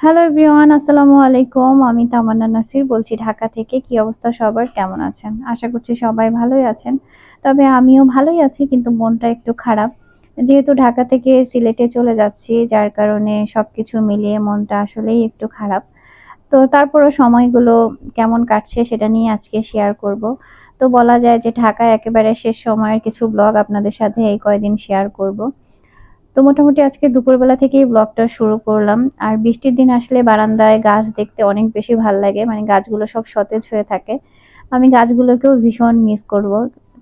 Hello everyone আসসালামু আলাইকুম। আমি তামান্না নাসির বলছি ঢাকা থেকে। কি অবস্থা সবার? কেমন আছেন? আশা করছি সবাই ভালোই আছেন। তবে আমিও ভালোই আছি, কিন্তু মনটা একটু খারাপ। যেহেতু ঢাকা থেকে সিলেটে চলে যাচ্ছি, যার কারণে সবকিছু মিলিয়ে মনটা আসলেই একটু খারাপ। তো তারপরও সময়গুলো কেমন কাটছে সেটা নিয়ে আজকে শেয়ার করব। তো বলা যায় যে ঢাকায় একেবারে শেষ সময়ের কিছু ব্লগ আপনাদের সাথে এই কয়দিন শেয়ার করব। তো মোটামুটি আজকে দুপুরবেলা থেকেই ব্লগটা শুরু করলাম। আর বৃষ্টির দিন আসলে বারান্দায় গাছ দেখতে অনেক বেশি ভালো লাগে মানে গাছগুলো সব সতেজ হয়ে থাকে। আমি গাছগুলোকেও ভীষণ মিস করব,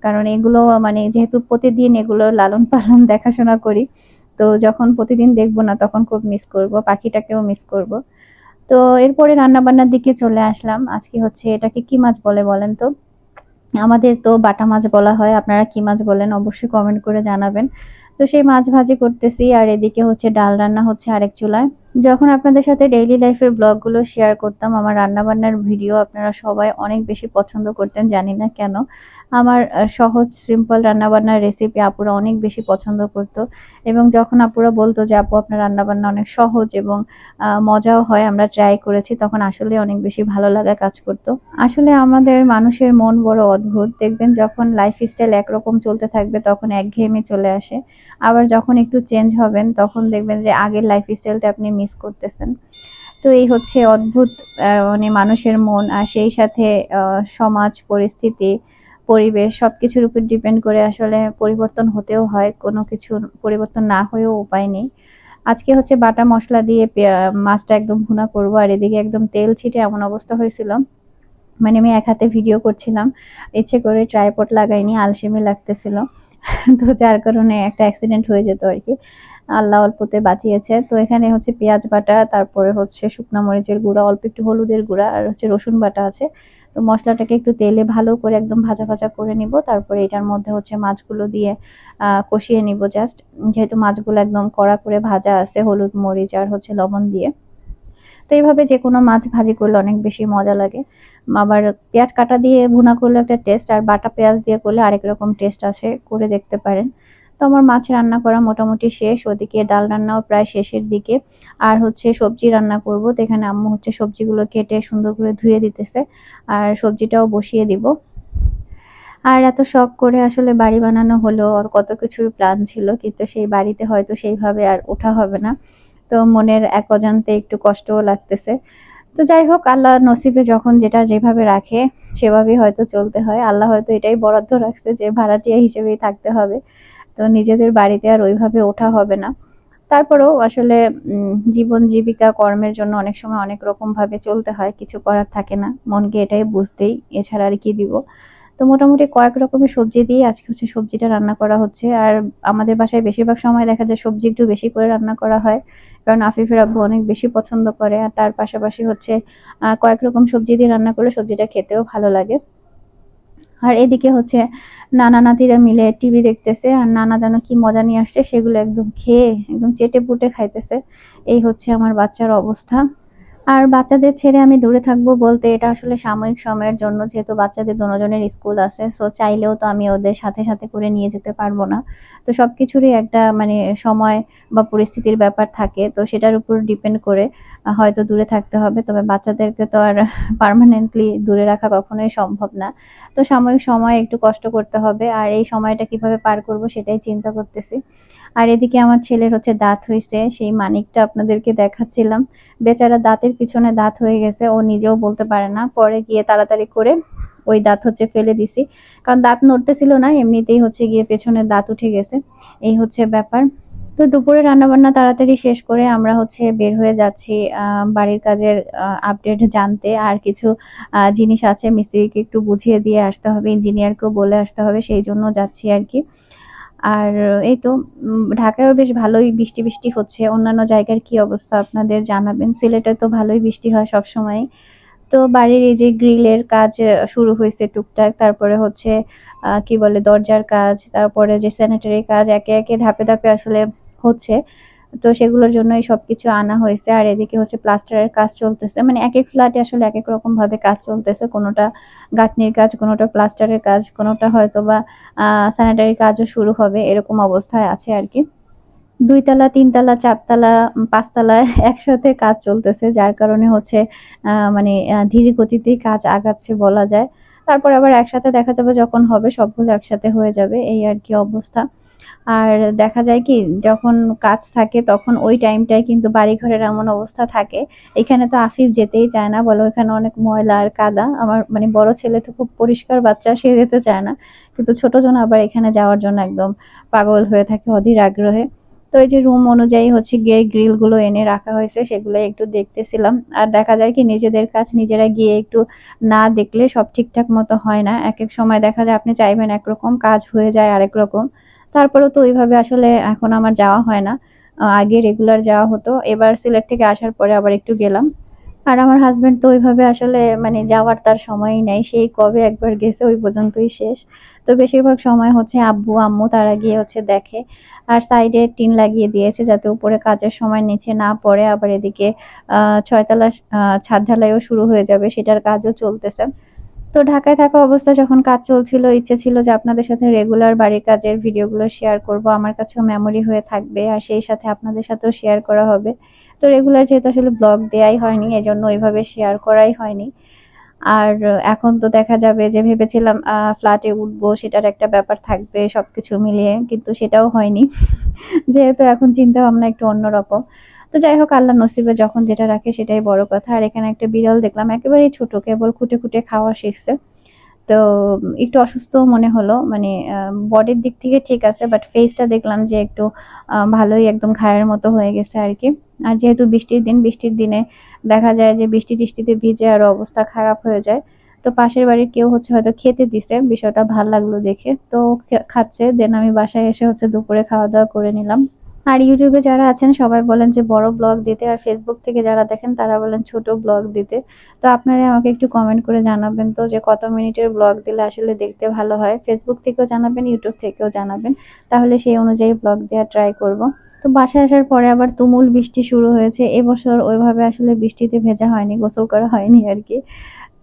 কারণ এগুলো মানে যেহেতু প্রতিদিন এগুলো লালন পালন দেখাশোনা করি, তো যখন প্রতিদিন দেখব না তখন খুব মিস করব, পাখিটাকেও মিস করব। তো এরপরে রান্নাবান্নার দিকে চলে আসলাম। আজকে হচ্ছে এটাকে কি মাছ বলে বলেন তো? আমাদের তো বাটা মাছ বলা হয়, আপনারা কি মাছ বলেন অবশ্যই কমেন্ট করে জানাবেন। তো সেই মাছ ভাজি করতেছি, আর এদিকে হচ্ছে ডাল রান্না হচ্ছে আরেক চুলায়। যখন আপনাদের সাথে ডেইলি লাইফের ব্লগগুলো শেয়ার করতাম, আমার রান্নাবান্নার ভিডিও আপনারা সবাই অনেক বেশি পছন্দ করতেন, জানি না কেন। আমার সহজ সিম্পল রান্নাবান্নার রেসিপি আপুরা অনেক বেশি পছন্দ করত। এবং যখন আপুরা বলতো যে, আপু, আপনার রান্নাবান্না অনেক সহজ এবং মজাও হয়, আমরা ট্রাই করেছি, তখন আসলে অনেক বেশি ভালো লাগা কাজ করত। আসলে আমাদের মানুষের মন বড় অদ্ভুত। দেখবেন যখন লাইফ স্টাইল একরকম চলতে থাকবে, তখন একঘেয়েমি চলে আসে। আবার যখন একটু চেঞ্জ হবেন, তখন দেখবেন যে, আগের লাইফ স্টাইলটা আপনি মিস করতেছেন। তো এই হচ্ছে অদ্ভুত মানে মানুষের মন। আর সেই সাথে সমাজ, পরিস্থিতি পরিবেশ সব কিছুর উপর ডিপেন্ড করে আসলে পরিবর্তন হতেও হয়, কোনো কিছু পরিবর্তন না হয়েও উপায় নেই। আজকে হচ্ছে বাটা মশলা দিয়ে মাছটা একদম ভুনা করব, আর এদিকে একদম তেল ছিটে এমন অবস্থা হয়েছিল। মানে আমি এক হাতে ভিডিও করছিলাম, ইচ্ছে করে ট্রাইপট লাগাইনি, আলসেমি লাগতেছিল। তো যার কারণে একটা অ্যাক্সিডেন্ট হয়ে যেত আর কি। আল্লাহ অল্পতে বাঁচিয়েছে। তো এখানে হচ্ছে পেঁয়াজ বাটা, তারপরে হচ্ছে শুকনো মরিচের গুঁড়া, অল্প একটু হলুদের গুঁড়া, আর হচ্ছে রসুন বাটা আছে। তো মশলাটাকে একটু তেলে ভালো করে একদম ভাজা ভাজা করে নিব। তারপরে এটার মধ্যে হচ্ছে মাছগুলো দিয়ে কষিয়ে নিব জাস্ট যেহেতু মাছগুলো একদম কড়া করে ভাজা আছে, হলুদ, মরিচ আর হচ্ছে লবণ দিয়ে। তো এইভাবে যে কোনো মাছ ভাজি করলে অনেক বেশি মজা লাগে। আবার পেঁয়াজ কাটা দিয়ে ভুনা করলে একটা টেস্ট আর বাটা পেঁয়াজ দিয়ে করলে আরেক রকম টেস্ট আসে, করে দেখতে পারেন। তো আমার মাছ রান্না করা মোটামুটি শেষ, ওদিকে ডাল রান্নাও প্রায় শেষের দিকে। আর হচ্ছে সবজি রান্না করব, তো এখানে আম্মু হচ্ছে সবজিগুলো কেটে সুন্দর করে ধুয়ে দিতেছে, আর সবজিটাও বসিয়ে দিব। আর এত শখ করে আসলে বাড়ি বানানো হলো আর কত কিছুর প্ল্যান ছিল, কিন্তু সেই বাড়িতে হয়তো সেইভাবে আর ওঠা হবে না। তো মনের এক অজান্তে একটু কষ্টও লাগতেছে। তো যাই হোক, আল্লাহ নসিবে যখন যেটা যেভাবে রাখে, সেভাবেই হয়তো চলতে হয়। আল্লাহ হয়তো এটাই বরাদ্দ রাখছে যে ভাড়াটিয়া হিসেবেই থাকতে হবে। তো নিজেদের বাড়িতে আর ওইভাবে ওঠা হবে না। তারপরেও আসলে জীবন জীবিকা কর্মের জন্য অনেক সময় অনেক রকম ভাবে চলতে হয়, কিছু করার থাকে না। মনকে এটাই বুঝতেই এছাড়া আর কি দিব। তো মোটামুটি কয়েক রকমের সবজি দিয়ে আজকে হচ্ছে সবজিটা রান্না করা হচ্ছে। আর আমাদের বাসায় বেশিরভাগ সময় দেখা যায় সবজি একটু বেশি করে রান্না করা হয়, কারণ আফিফের আব্বু অনেক বেশি পছন্দ করে। আর তার পাশাপাশি হচ্ছে কয়েক রকম সবজি দিয়ে রান্না করলে সবজিটা খেতেও ভালো লাগে। আর এদিকে হচ্ছে নানা নাতিরা মিলে টিভি দেখতেছে, আর নানা যেন কি মজা নিয়ে আসছে সেগুলো একদম খেয়ে, একদম চেটে পুটে খাইতেছে। এই হচ্ছে আমার বাচ্চার অবস্থা। আর বাচ্চাদের ছেড়ে আমি দূরে থাকব বলতে এটা আসলে সাময়িক সময়ের জন্য, যেহেতু বাচ্চাদের দুজনের স্কুল আছে সো চাইলেও তো আমি ওদের সাথে সাথে করে নিয়ে যেতে পারব না। তো সব কিছুরই একটা মানে সময় বা পরিস্থিতির ব্যাপার থাকে, তো সেটার উপর ডিপেন্ড করে হয়তো দূরে থাকতে হবে। তবে বাচ্চাদেরকে তো আর পারমানেন্টলি দূরে রাখা কখনোই সম্ভব না। তো সাময়িক সময় একটু কষ্ট করতে হবে, আর এই সময়টা কীভাবে পার করব সেটাই চিন্তা করতেছি। আর এদিকে আমার ছেলের হচ্ছে দাঁত হয়েছে সেই মানিকটা আপনাদেরকে দেখাচ্ছিলাম। বেচারা দাঁতের পিছনে দাঁত হয়ে গেছে, ও নিজেও বলতে পারে না। পরে গিয়ে তাড়াতাড়ি করে ওই দাঁত হচ্ছে ফেলে দিছি। কারণ দাঁত নড়তেছিল না, এমনিতেই হচ্ছে গিয়ে পেছনের দাঁত উঠে গেছে। এই হচ্ছে ব্যাপার। তো দুপুরে রান্নাবান্না তাড়াতাড়ি শেষ করে আমরা হচ্ছে বের হয়ে যাচ্ছি বাড়ির কাজের আপডেট জানতে। আর কিছু জিনিস আছে মিস্ত্রিকে একটু বুঝিয়ে দিয়ে আসতে হবে, ইঞ্জিনিয়ারকেও বলে আসতে হবে, সেই জন্য যাচ্ছি আর কি। আর এই তো ঢাকায়ও বেশ ভালোই বৃষ্টি বৃষ্টি হচ্ছে। অন্যান্য জায়গার কি অবস্থা আপনাদের জানাবেন? সিলেটে তো ভালোই বৃষ্টি হয় সব সময় তো বাড়ির এই যে গ্রিলের কাজ শুরু হয়েছে টুকটাক, তারপরে হচ্ছে কি বলে দরজার কাজ, তারপরে যে স্যানিটারি কাজ, একে একে ধাপে ধাপে আসলে হচ্ছে। তো সেগুলোর জন্যই সবকিছু আনা হয়েছে। আর এদিকে হচ্ছে প্লাস্টারের কাজ চলতেছে। মানে এক এক ফ্ল্যাটে আসলে এক এক রকম ভাবে কাজ চলতেছে। কোনোটা গাঁথনির কাজ, কোনোটা প্লাস্টারের কাজ, কোনোটা হয়তো বা স্যানিটারি কাজও শুরু হবে এরকম অবস্থায় আছে আর কি। দুইতলা, তিনতলা, চারতলা পাঁচতলা একসাথে কাজ চলতেছে, যার কারণে হচ্ছে মানে ধীরে গতিতেই কাজ আগাচ্ছে বলা যায়। তারপর আবার একসাথে দেখা যাবে যখন হবে, সবগুলো একসাথে হয়ে যাবে। এই আর কি অবস্থা। আর দেখা যায় কি, যখন কাজ থাকে তখন ওই টাইমটায় কিন্তু বাড়ি ঘরের এমন অবস্থা থাকে। এখানে তো আফিফ যেতেই চায় না, বলো এখানে অনেক ময়লা আর কাদা। আমার মানে বড় ছেলে তো খুব পরিষ্কার বাচ্চা, সে যেতে চায় না। কিন্তু ছোট জন আবার এখানে যাওয়ার জন্য একদম পাগল হয়ে থাকে অধীর আগ্রহে। তো এই যে রুম অনুযায়ী হচ্ছে গিয়ে গ্রিলগুলো এনে রাখা হয়েছে সেগুলো একটু দেখতেছিলাম। আর দেখা যায় কি, নিজেদের কাজ নিজেরা গিয়ে একটু না দেখলে সব ঠিকঠাক মতো হয় না। এক এক সময় দেখা যায় আপনি চাইবেন একরকম, কাজ হয়ে যায় আরেক রকম। তারপরেও তো ওইভাবে আসলে এখন আমার যাওয়া হয় না। আগে রেগুলার যাওয়া হতো। এবার সিলেট থেকে আসার পরে আবার একটু গেলাম। আর আমার হাজবেন্ড তো ওইভাবে আসলে মানে যাওয়ার তার সময়ই নাই। সেই কবে একবার গেছে ওই পর্যন্তই শেষ। তো বেশিরভাগ সময় হচ্ছে আব্বু, আম্মু তারা গিয়ে হচ্ছে দেখে। আর সাইডে টিন লাগিয়ে দিয়েছে যাতে উপরে কাজের সময় নিচে না পড়ে। আবার এদিকে ছয়তলা ছাদ ঢালাইও শুরু হয়ে যাবে। সেটার কাজও চলতেছে। তো ঢাকায় থাকা অবস্থা যখন কাজ চলছিল, ইচ্ছে ছিল যে আপনাদের সাথে রেগুলার বাড়ির কাজের ভিডিওগুলো শেয়ার করব। আমার কাছেও মেমোরি হয়ে থাকবে আর সেই সাথে আপনাদের সাথেও শেয়ার করা হবে। তো রেগুলার যেহেতু আসলে ব্লগ দেয়াই হয়নি, এজন্য ওইভাবে শেয়ার করাই হয়নি। আর এখন তো দেখা যাবে যে ভেবেছিলাম ফ্ল্যাটে উঠবো, সেটার একটা ব্যাপার থাকবে সবকিছু মিলিয়ে, কিন্তু সেটাও হয়নি। যেহেতু এখন চিন্তা ভাবনা একটু অন্যরকম। তো যাই হোক, আল্লাহ নসিবে যখন যেটা রাখে সেটাই বড় কথা। আর এখানে একটা বিড়াল দেখলাম, একেবারেই ছোট, কেবল খুঁটে খুঁটে খাওয়া শিখছে। তো একটু অসুস্থ মনে হলো মানে বডির দিক থেকে ঠিক আছে বাট ফেসটা দেখলাম যে একটু ভালোই একদম ঘায়ের মতো হয়ে গেছে আর কি। আর যেহেতু বৃষ্টির দিন, বৃষ্টির দিনে দেখা যায় যে বৃষ্টি টিষ্টিতে ভিজে আর অবস্থা খারাপ হয়ে যায়। তো পাশের বাড়ির কেউ হচ্ছে হয়তো খেতে দিছে, বিষয়টা ভালো লাগল দেখে। তো খাচ্ছে দেন আমি বাসায় এসে হচ্ছে দুপুরে খাওয়া দাওয়া করে নিলাম। আর ইউটিউবে যারা আছেন, সবাই বলেন যে বড় ব্লগ দিতে আর ফেসবুক থেকে যারা দেখেন, তারা বলেন ছোট ব্লগ দিতে। তো আপনারা আমাকে একটু কমেন্ট করে জানাবেন তো যে কত মিনিটের ব্লগ দিলে আসলে দেখতে ভালো হয়। ফেসবুক থেকেও জানাবেন ইউটিউব থেকেও জানাবেন। তাহলে সেই অনুযায়ী ব্লগ দেওয়ার ট্রাই করব। তো বাসায় আসার পরে আবার তুমুল বৃষ্টি শুরু হয়েছে। এবছর ওইভাবে আসলে বৃষ্টিতে ভেজা হয়নি, গোসল করা হয়নি আর কি।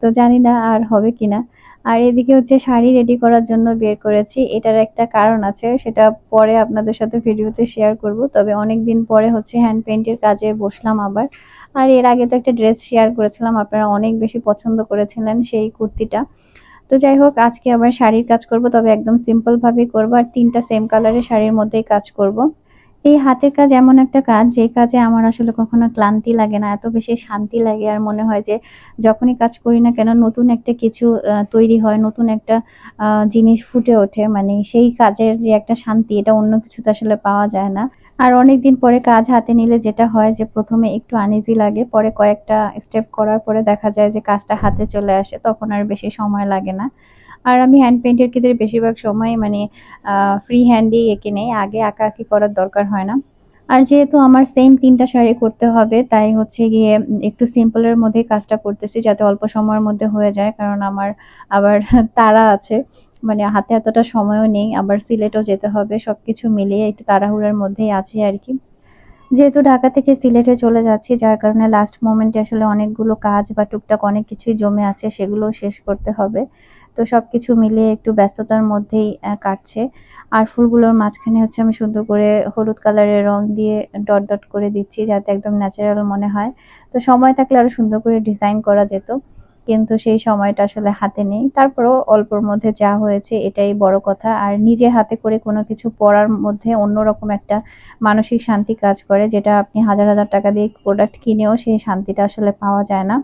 তো জানি না আর হবে কিনা। আর এদিকে হচ্ছে শাড়ি রেডি করার জন্য বের করেছি। এটার একটা কারণ আছে, সেটা পরে আপনাদের সাথে ভিডিওতে শেয়ার করব। তবে অনেক দিন পরে হচ্ছে হ্যান্ড পেইন্টের কাজে বসলাম আবার। আর এর আগে তো একটা ড্রেস শেয়ার করেছিলাম, আপনারা অনেক বেশি পছন্দ করেছিলেন সেই কুর্তিটা। তো যাই হোক, আজকে আবার শাড়ির কাজ করব, তবে একদম সিম্পল ভাবেই করব। আর তিনটা সেম কালারের শাড়ির মধ্যেই কাজ করব। এই হাতের কাজ এমন একটা কাজ, যে কাজে আমার আসলে কখনো ক্লান্তি লাগে না, এত বেশি শান্তি লাগে। আর মনে হয় যে যখনই কাজ করি না কেন, নতুন একটা কিছু তৈরি হয়, নতুন একটা জিনিস ফুটে ওঠে। মানে সেই কাজের যে একটা শান্তি, এটা অন্য কিছুতে আসলে পাওয়া যায় না। আর অনেক দিন পরে কাজ হাতে নিলে যেটা হয় যে, প্রথমে একটু আনইজি লাগে, পরে কয়েকটা স্টেপ করার পরে দেখা যায় যে, কাজটা হাতে চলে আসে, তখন আর বেশি সময় লাগে না। আর আমি হ্যান্ড পেইন্টের ক্ষেত্রে বেশিরভাগ সময় মানে ফ্রি হ্যান্ডেই এঁকে নেই, আগে আঁকা আঁকি করার দরকার হয় না। আর যেহেতু আমার সেম তিনটা শাড়ি করতে হবে, তাই হচ্ছে গিয়ে একটু সিম্পলের মধ্যে কাজটা করতেছি যাতে অল্প সময়ের মধ্যে হয়ে যায়, কারণ আমার আবার তারা আছে। মানে হাতে এতটা সময়ও নেই, আবার সিলেটও যেতে হবে সব কিছু মিলিয়ে একটু তাড়াহুড়ার মধ্যেই আছি আর কি যেহেতু ঢাকা থেকে সিলেটে চলে যাচ্ছি, যার কারণে লাস্ট মোমেন্টে আসলে অনেকগুলো কাজ বা টুকটাক অনেক কিছুই জমে আছে সেগুলো শেষ করতে হবে। তো সবকিছু মিলিয়ে একটু ব্যস্ততার মধ্যেই কাটছে। আর ফুলগুলোর মাঝখানে হচ্ছে আমি সুন্দর করে হলুদ কালারের রং দিয়ে ডট ডট করে দিচ্ছি যাতে একদম ন্যাচারাল মনে হয়। তো সময় থাকলে আরও সুন্দর করে ডিজাইন করা যেত, কিন্তু সেই সময়টা আসলে হাতে নেই। তারপরেও অল্পর মধ্যে যা হয়েছে এটাই বড় কথা। আর নিজে হাতে করে কোনো কিছু পড়ার মধ্যে অন্যরকম একটা মানসিক শান্তি কাজ করে, যেটা আপনি হাজার হাজার টাকা দিয়ে প্রোডাক্ট কিনেও সেই শান্তিটা আসলে পাওয়া যায় না।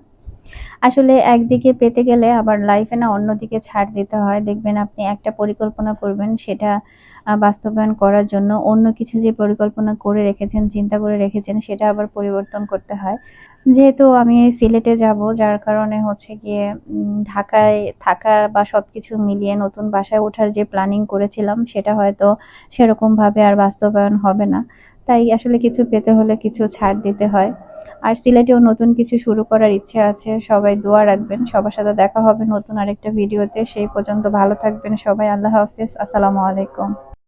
আসলে একদিকে পেতে গেলে আবার লাইফে না অন্যদিকে ছাড় দিতে হয়। দেখবেন আপনি একটা পরিকল্পনা করবেন, সেটা বাস্তবায়ন করার জন্য অন্য কিছু যে পরিকল্পনা করে রেখেছেন, চিন্তা করে রেখেছেন, সেটা আবার পরিবর্তন করতে হয়। যেহেতু আমি সিলেটে যাব, যার কারণে হচ্ছে গিয়ে ঢাকায় থাকা বা সবকিছু মিলিয়ে নতুন বাসায় ওঠার যে প্ল্যানিং করেছিলাম, সেটা হয়তো সেরকমভাবে আর বাস্তবায়ন হবে না। তাই আসলে কিছু পেতে হলে কিছু ছাড় দিতে হয়। আর সিলেটেও নতুন কিছু শুরু করার ইচ্ছে আছে। সবাই দোয়া রাখবেন। সবার সাথে দেখা হবে নতুন আরেকটা ভিডিওতে। সেই পর্যন্ত ভালো থাকবেন সবাই। আল্লাহ হাফিজ। আসসালামু আলাইকুম।